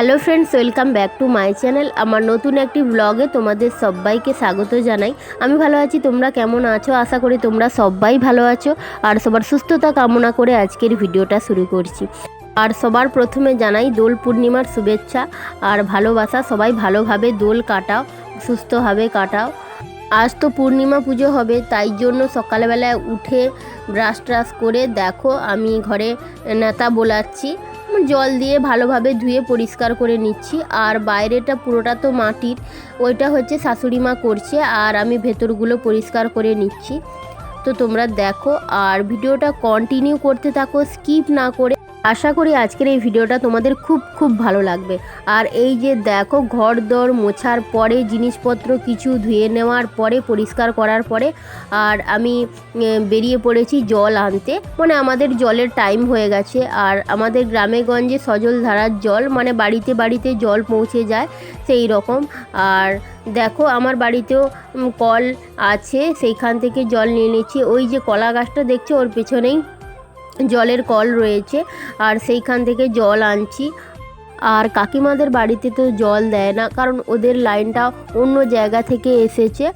Hello friends, welcome back to my channel. আমার নতুন একটি ব্লগে তোমাদের সবাইকে স্বাগত জানাই। আমি ভালো আছি, তোমরা কেমন আছো? আশা করি তোমরা সবাই ভালো আছো আর সবার সুস্থতা কামনা করে আজকের ভিডিওটা শুরু করছি। আর সবার প্রথমে জানাই দোল পূর্ণিমার শুভেচ্ছা আর ভালোবাসা। সবাই ভালোভাবে দোল কাটাও, সুস্থভাবে কাটাও। আজ তো পূর্ণিমা পুজো হবে, তাই জন্য সকালবেলায় উঠে ব্রাশ ট্রাশ করে দেখো, আমি ঘরে নেতা বোলাচ্ছি। জল দিয়ে ভালোভাবে ধুয়ে পরিষ্কার করে নিচ্ছি। আর বাইরেটা পুরোটা তো মাটির, ওইটা হচ্ছে শাশুড়ি মা করছে আর আমি ভেতরগুলো পরিষ্কার করে নিচ্ছি। তো তোমরা দেখো, আর ভিডিওটা কন্টিনিউ করতে থাকো স্কিপ না করে আশা করি আজকের এই ভিডিওটা তোমাদের খুব খুব ভালো লাগবে। আর এই যে দেখো, ঘর দর মোছার পরে, জিনিসপত্র কিছু ধুয়ে নেওয়ার পরে, পরিষ্কার করার পরে, আর আমি বেরিয়ে পড়েছি জল আনতে। মানে আমাদের জলের টাইম হয়ে গেছে। আর আমাদের গ্রামে গঞ্জে সজল ধারার জল মানে বাড়িতে বাড়িতে জল পৌঁছে যায় সেই রকম। আর দেখো, আমার বাড়িতেও কল আছে, সেইখান থেকে জল নিয়ে নিচ্ছি। ওই যে কলা গাছটা দেখছ, ওর পেছনেই জলের কল রয়েছে, আর সেইখান থেকে জল আনছি। আর কাকিমাদের বাড়িতে তো জল দেয় না, কারণ ওদের লাইনটা অন্য জায়গা থেকে এসেছে,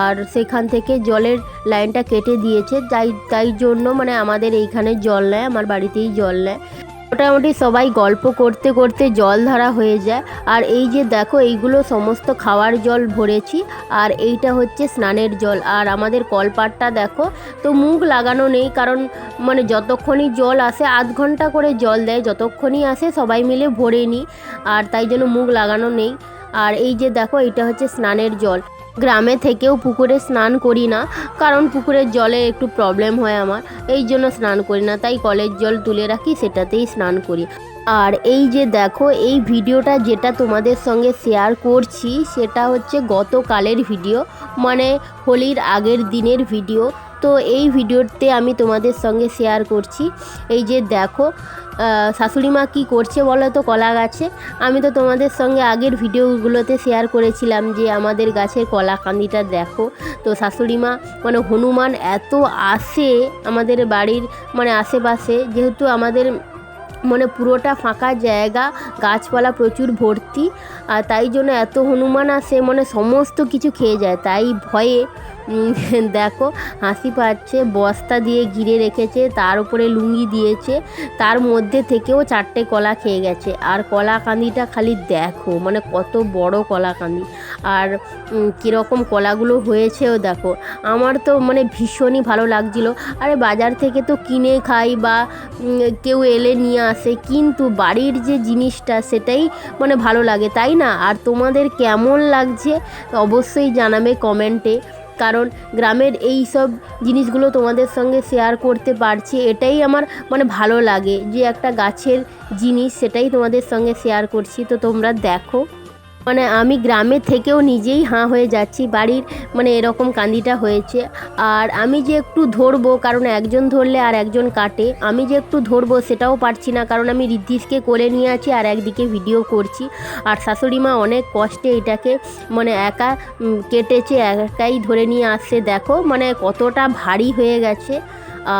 আর সেখান থেকে জলের লাইনটা কেটে দিয়েছে তাই তাই জন্য মানে আমাদের এইখানে জল নেয়, আমার বাড়িতেই জল নেয়। মোটামুটি সবাই গল্প করতে করতে জল ধরা হয়ে যায়। আর এই যে দেখো, এইগুলো সমস্ত খাওয়ার জল ভরেছি। আর এইটা হচ্ছে স্নানের জল। আর আমাদের কলপাটটা দেখো, তো মুখ লাগানো নেই, কারণ মানে যতক্ষণই জল আসে, আধ ঘণ্টা করে জল দেয়, যতক্ষণই আসে সবাই মিলে ভরে নিই। আর তাই জন্য মুখ লাগানো নেই। আর এই যে দেখো এটা হচ্ছে স্নানের জল। গ্রামে থেকেও পুকুরে স্নান করি না, কারণ পুকুরের জলে একটু প্রবলেম হয় আমার। এই জন্য স্নান করি না, তাই কলের জল তুলে রাখি, সেটাতেই স্নান করি। আর এই যে দেখো, এই ভিডিওটা যেটা তোমাদের সঙ্গে শেয়ার করছি, সেটা হচ্ছে গতকালের ভিডিও মানে হোলির আগের দিনের ভিডিও তো এই ভিডিওতে আমি তোমাদের সঙ্গে শেয়ার করছি। এই যে দেখো শাশুড়ি মা কী করছে বলো তো, কলা গাছে? আমি তো তোমাদের সঙ্গে আগের ভিডিওগুলোতে শেয়ার করেছিলাম যে আমাদের গাছের কলা কান্দিটা দেখো। তো শাশুড়ি মা মানে হনুমান এত আসে আমাদের বাড়ির মানে আশেপাশে, যেহেতু আমাদের মানে পুরোটা ফাঁকা জায়গা, গাছপালা প্রচুর ভর্তি, আর তাই জন্য এত হনুমান আসে মানে সমস্ত কিছু খেয়ে যায়, তাই ভয়ে দেখো, হাসি পাচ্ছে, বস্তা দিয়ে ঘিরে রেখেছে, তার উপরে লুঙ্গি দিয়েছে, তার মধ্যে থেকেও চারটে কলা খেয়ে গেছে। আর কলা কান্দিটা খালি দেখো মানে কত বড় কলা কান্দি আর কীরকম কলাগুলো হয়েছেও দেখো। আমার তো মানে ভীষণই ভালো লাগছিল। আরে বাজার থেকে তো কিনে খাই বা কেউ এলে নিয়ে আসে, কিন্তু বাড়ির যে জিনিসটা সেটাই মানে ভালো লাগে, তাই না? আর তোমাদের কেমন লাগছে অবশ্যই জানাবে কমেন্টে। কারণ গ্রামের এই সব জিনিসগুলো তোমাদের সঙ্গে শেয়ার করতে পারছি। এটাই আমার মানে ভালো লাগে যে একটা গাছের জিনিস সেটাই তোমাদের সঙ্গে শেয়ার করছি। তো তোমরা দেখো। মানে আমি গ্রামে থেকেও নিজেই হাঁ হয়ে যাচ্ছি, বাড়ির মানে এরকম কান্দিটা হয়েছে। আর আমি যে একটু ধরবো, কারণ একজন ধরলে আর একজন কাটে, আমি যে একটু ধরবো সেটাও পারছি না, কারণ আমি রিদ্ধিসকে কোলে নিয়ে আছি আর একদিকে ভিডিও করছি। আর শাশুড়ি মা অনেক কষ্টে এটাকে মানে একা কেটেছে, একাই ধরে নিয়ে আসছে। দেখো মানে কতটা ভারী হয়ে গেছে।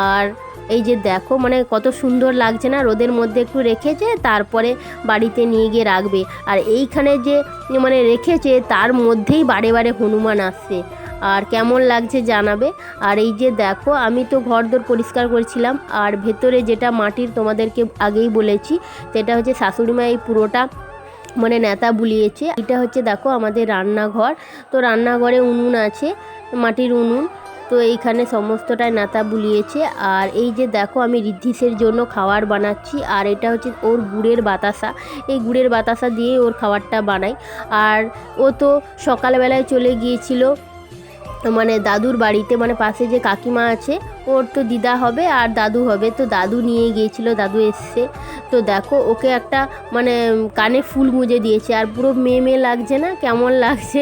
আর এই যে দেখো মানে কত সুন্দর লাগছে না? রোদের মধ্যে একটু রেখেছে, তারপরে বাড়িতে নিয়ে গিয়ে রাখবে। আর এইখানে যে মানে রেখেছে, তার মধ্যেই বারে বারে হনুমান আসছে। আর কেমন লাগছে জানাবে? আর এই যে দেখো, আমি তো ঘরদোর পরিষ্কার করেছিলাম। আর ভেতরে যেটা মাটির তোমাদেরকে আগেই বলেছি, সেটা হচ্ছে শাশুড়ি মা এই পুরোটা মানে নেতা বুলিয়েছে। এটা হচ্ছে দেখো আমাদের রান্নাঘর। তো রান্নাঘরে উনুন আছে, মাটির উনুন। তো এইখানে সমস্তটাই নাতা বুলিয়েছে। আর এই যে দেখো, আমি রিদ্ধিসের জন্য খাবার বানাচ্ছি। আর এটা হচ্ছে ওর গুড়ের বাতাসা। এই গুড়ের বাতাসা দিয়ে ওর খাবারটা বানাই। আর ও তো সকালবেলায় চলে গিয়েছিল মানে দাদুর বাড়িতে মানে পাশে যে কাকিমা আছে, ওর তো দিদা হবে আর দাদু হবে। তো দাদু নিয়ে গিয়েছিল, দাদু এসছে। তো দেখো, ওকে একটা মানে কানে ফুল গুঁজে দিয়েছে। আর পুরো মেয়ে মেয়ে লাগছে না? কেমন লাগছে?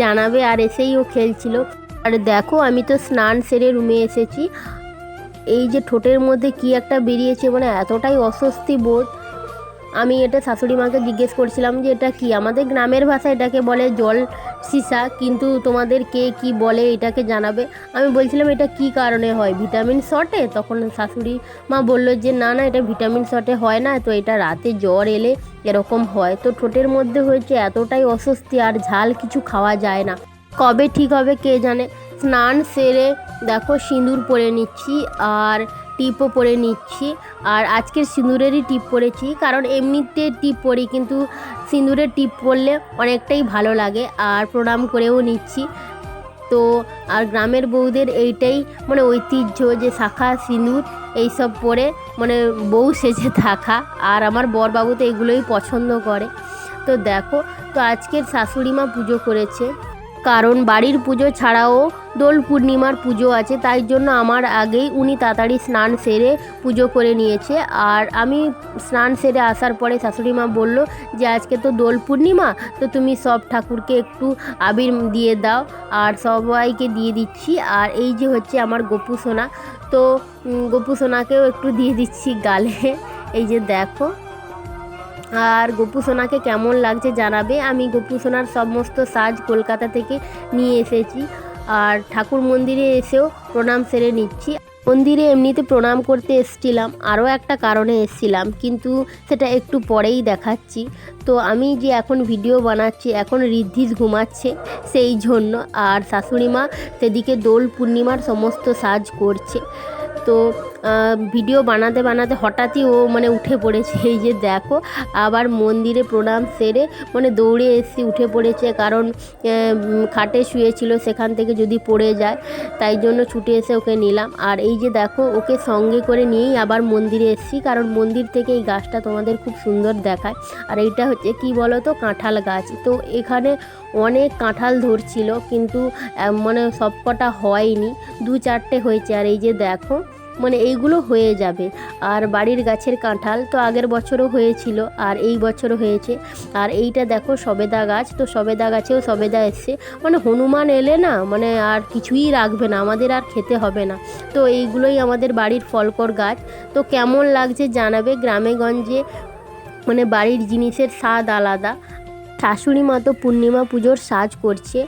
জানাবে। আর এসেই ও খেলছিল। আর দেখো, আমি তো স্নান সেরে রুমে এসেছি। এই যে ঠোঁটের মধ্যে কি একটা বেরিয়েছে মানে এতটাই অস্বস্তি বোধ। আমি এটা শাশুড়ি মাকে জিজ্ঞেস করছিলাম যে, এটা কি? আমাদের গ্রামের ভাষায় এটাকে বলে জল সীসা, কিন্তু তোমাদের কে কি বলে এটাকে জানাবে? আমি বলছিলাম, এটা কি কারণে হয়? ভিটামিন শটে তখন শাশুড়ি মা বলল যে, না না, এটা ভিটামিন শটে হয় না, তো এটা রাতে জ্বর এলে এরকম হয়। তো ঠোঁটের মধ্যে হয়েছে এতটাই অস্বস্তি, আর ঝাল কিছু খাওয়া যায় না। কবে ঠিক হবে কে জানে। স্নান সেরে দেখো সিঁদুর পরে নিচ্ছি আর টিপও পরে নিচ্ছি। আর আজকের সিঁদুরেরই টিপ পরেছি, কারণ এমনিতে টিপ পরি, কিন্তু সিঁদুরের টিপ পরলে অনেকটাই ভালো লাগে আর প্রণাম করেও নিচ্ছি। তো আর গ্রামের বউদের এইটাই মানে ঐতিহ্য যে শাখা, সিঁদুর, এইসব পরে মানে বউ সেজে থাকা। আর আমার বরবাবু তো এগুলোই পছন্দ করে। তো দেখো, তো আজকের শাশুড়ি মা পুজো করেছে। কারণ বাড়ির পুজো ছাড়াও দোল পূর্ণিমার পুজো আছে, তাই জন্য আমার আগেই উনি তাড়াতাড়ি স্নান সেরে পুজো করে নিয়েছে। আর আমি স্নান সেরে আসার পরে শাশুড়ি মা বলল যে, আজকে তো দোল পূর্ণিমা, তো তুমি সব ঠাকুরকে একটু আবির দিয়ে দাও। আর সবাইকে দিয়ে দিচ্ছি। আর এই যে হচ্ছে আমার গোপু সোনা, তো গোপু সোনাকেও একটু দিয়ে দিচ্ছি গালে। এই যে দেখো। আর গোপু সোনাকে কেমন লাগছে জানাবে। আমি গোপু সোনার সমস্ত সাজ কলকাতা থেকে নিয়ে এসেছি। আর ঠাকুর মন্দিরে এসেও প্রণাম সেরে নিচ্ছি। মন্দিরে এমনিতে প্রণাম করতে এসছিলাম, আরও একটা কারণে এসছিলাম, কিন্তু সেটা একটু পরেই দেখাচ্ছি। তো আমি যে এখন ভিডিও বানাচ্ছি, এখন ঋদ্ধিস ঘুমাচ্ছে সেই জন্য। আর শাশুড়ি মা সেদিকে দোল পূর্ণিমার সমস্ত সাজ করছে। তো ভিডিও বানাতে বানাতে হঠাৎই ও মানে উঠে পড়েছে। এই যে দেখো, আবার মন্দিরে প্রণাম সেরে মানে দৌড়ে এসে উঠে পড়েছে কারণ খাটে শুয়েছিল সেখান থেকে যদি পড়ে যায়, তাই জন্য ছুটে এসে ওকে নিলাম। আর এই যে দেখো, ওকে সঙ্গে করে নিয়েই আবার মন্দিরে এসেছি, কারণ মন্দির থেকে এই গাছটা তোমাদের খুব সুন্দর দেখায়। আর এইটা হচ্ছে কি বলো তো কাঁঠাল গাছ। তো এখানে অনেক কাঁঠাল ধরছিল, কিন্তু মানে সবকটা হয়নি দু চারটে হয়েছে। আর এই যে দেখো মানে এইগুলো হয়ে যাবে। আর বাড়ির গাছের কাঁঠাল তো আগের বছরও হয়েছিল, আর এই বছরও হয়েছে। আর এইটা দেখো সবেদা গাছ, তো সবেদা গাছেও সবেদা এসছে। মানে হনুমান এলে না মানে আর কিছুই রাখবে না, আমাদের আর খেতে হবে না। তো এইগুলোই আমাদের বাড়ির ফলকর গাছ। তো কেমন লাগছে জানাবে গ্রামেগঞ্জে মানে বাড়ির জিনিসের স্বাদ আলাদা। শাশুড়ি মা তো পূর্ণিমা পুজোর সাজ করছে,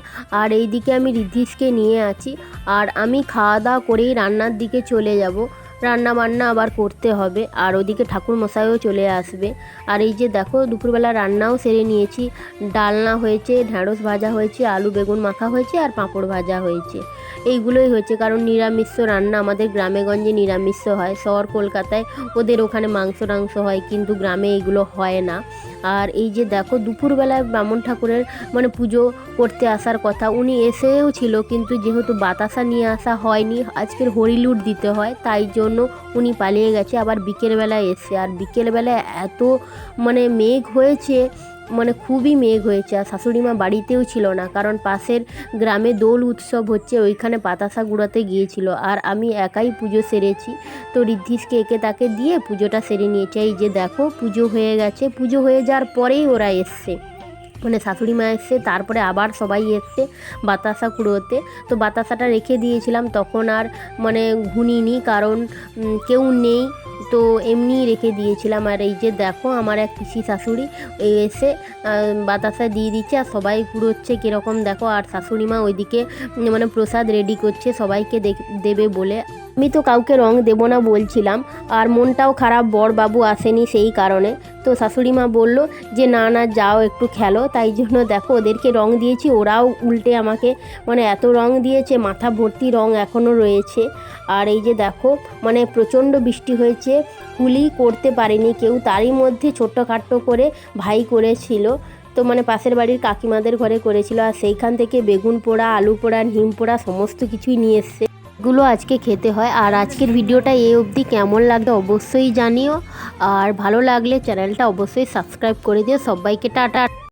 আর এইদিকে আমি রিদ্ধিসকে নিয়ে আছি, আর আমি খাওয়া দাওয়া করেই রান্নার দিকে চলে যাব। রান্না বান্না আবার করতে হবে, আর ওদিকে ঠাকুর মশাইও চলে আসবে। আর এই যে দেখো, দুপুরবেলা রান্নাও সেরে নিয়েছি। ডালনা হয়েছে, ঢ্যাঁড়স ভাজা হয়েছে, আলু বেগুন মাখা হয়েছে, আর পাঁপড় ভাজা হয়েছে। এইগুলোই হয়েছে, কারণ নিরামিষ রান্না আমাদের গ্রামে গঞ্জে নিরামিষ হয়। শহর কলকাতায় ওদের ওখানে মাংস টাংস হয়, কিন্তু গ্রামে এগুলো হয় না। আর এই যে দেখো, দুপুরবেলায় ব্রাহ্মণ ঠাকুরের মানে পুজো করতে আসার কথা, উনি এসেও ছিল কিন্তু যেহেতু বাতাসা নিয়ে আসা হয়নি, আজকের হরিলুট দিতে হয়, তাই জন্য উনি পালিয়ে গেছে, আবার বিকেলবেলায় এসে। আর বিকেলবেলায় এত মানে মেঘ হয়েছে মানে খুবই মেঘ হয়েছে আর শাশুড়ি মা বাড়িতেও ছিল না, কারণ পাশের গ্রামে দোল উৎসব হচ্ছে, ওইখানে পাতাসা গুড়াতে গিয়েছিল। আর আমি একাই পুজো সেরেছি, তো ঋদ্ধিসকে একে তাকে দিয়ে পুজোটা সেরে নিয়েছে। এই যে দেখো, পুজো হয়ে গেছে। পুজো হয়ে যাওয়ার পরেই ওরা এসছে। মানে শাশুড়ি মা এসছে তারপরে আবার সবাই এসছে বাতাসা কুড়োতে। তো বাতাসাটা রেখে দিয়েছিলাম, তখন আর মানে ঘুনিনি কারণ কেউ নেই। তো এমনি রেখে দিয়েছিলাম। আর এই যে দেখো আমার এক পিসি শাশুড়ি এসে বাতাসা দিয়ে দিচ্ছে আর সবাই কুড়োচ্ছে কীরকম দেখো। আর শাশুড়ি মা ওইদিকে মানে প্রসাদ রেডি করছে, সবাইকে দেবে বলে। আমি তো কাউকে রং দেবো না বলছিলাম, আর মনটাও খারাপ বর বাবু আসেনি সেই কারণে। তো শাশুড়ি মা বলল যে, না না, যাও, একটু খেলো। তাই জন্য দেখো, ওদেরকে রং দিয়েছি, ওরাও উল্টে আমাকে মানে এত রং দিয়েছে, মাথা ভর্তি রং এখনও রয়েছে। আর এই যে দেখো মানে প্রচণ্ড বৃষ্টি হয়েছে হুলি করতে পারেনি কেউ, তারই মধ্যে ছোট্টখাট্টো করে ভাই করেছিল। তো মানে পাশের বাড়ির কাকিমাদের ঘরে করেছিল, আর সেইখান থেকে বেগুন পোড়া, আলু পোড়া, নিম পোড়া, সমস্ত কিছুই নিয়ে এসছে। এগুলো আজকে খেতে হয়। আর আজকের ভিডিওটা এই অবধি কেমন লাগল অবশ্যই জানিও। আর ভালো লাগলে চ্যানেলটা অবশ্যই সাবস্ক্রাইব করে দিও। সবাইকে টাটা।